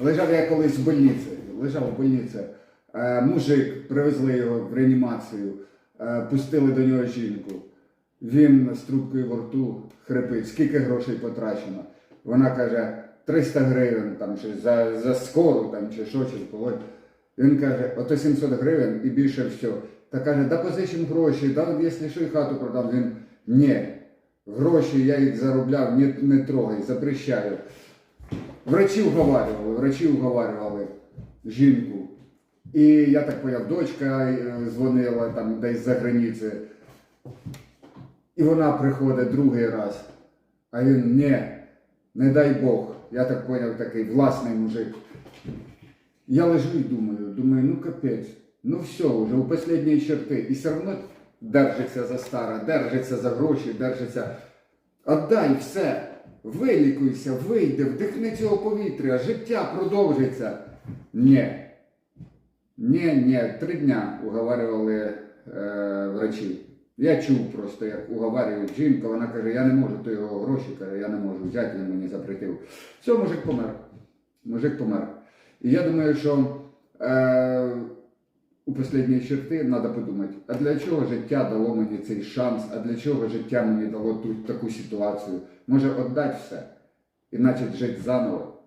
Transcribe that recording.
Лежав я колись в больниці, лежав в больниці. Е, мужик, привезли його в реанімацію, е, пустили до нього жінку. Він з трубкою во рту хрипить, скільки грошей потрачено. Вона каже, 300 гривень там, чи за, за скору там, чи що, чи колоть. Він каже, ото 700 гривень і більше все. Та каже, да позичимо гроші, да, якщо що і хату продам. Він, ні, гроші я їх заробляв, не, не трогай, запрещаю. Врачі уговарювали, врачі уговарювали жінку. І я так поняв, дочка е, дзвонила там десь за границі. І вона приходить другий раз. А він ні, не дай Бог. Я так поняв, такий власний мужик. Я лежу і думаю, думаю, ну капець, ну все, вже у останній черти. І все одно держиться за старе, держиться за гроші, держиться. Отдай все, вилікуйся, вийди, вдихни цього повітря, життя продовжиться. Ні. Ні, ні, три дня уговарювали е, врачі. Я чув просто, як уговарюють жінка, вона каже, я не можу, то його гроші, каже, я не можу взяти, він мені запретив. Все, мужик помер. Мужик помер. І я думаю, що е, останній черти треба подумати, а для чого життя дало мені цей шанс, а для чого життя мені дало тут таку ситуацію? Може віддати все і почати жити заново.